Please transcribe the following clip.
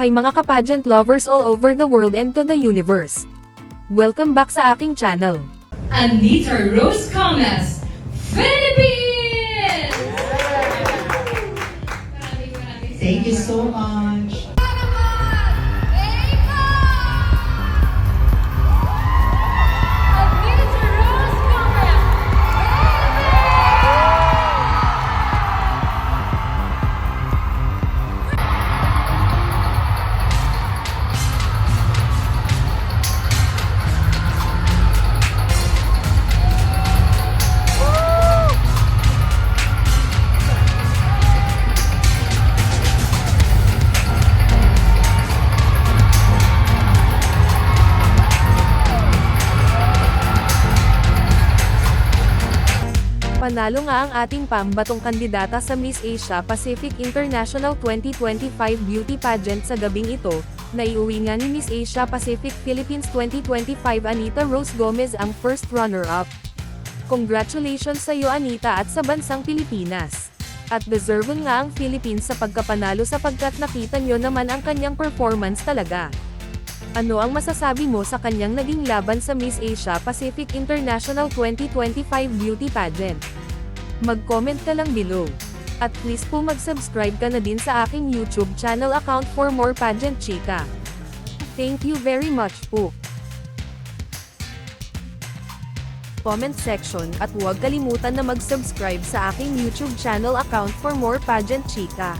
Hi mga kapageant lovers all over the world and to the universe. Welcome back sa aking channel. Anita Rose Comas, Philippines! Thank you so much. Panalo nga ang ating pambatong kandidata sa Miss Asia Pacific International 2025 Beauty Pageant sa gabing ito, na iuwi nga ni Miss Asia Pacific Philippines 2025 Anita Rose Gomez ang first runner-up. Congratulations sa iyo Anita at sa bansang Pilipinas. At deserving nga ang Philippines sa pagkapanalo sapagkat nakita nyo naman ang kanyang performance talaga. Ano ang masasabi mo sa kanyang naging laban sa Miss Asia Pacific International 2025 Beauty Pageant? Mag-comment ka lang below. At please po mag-subscribe ka na din sa aking YouTube channel account for more pageant chika. Thank you very much po. Comment section at huwag kalimutan na mag-subscribe sa aking YouTube channel account for more pageant chika.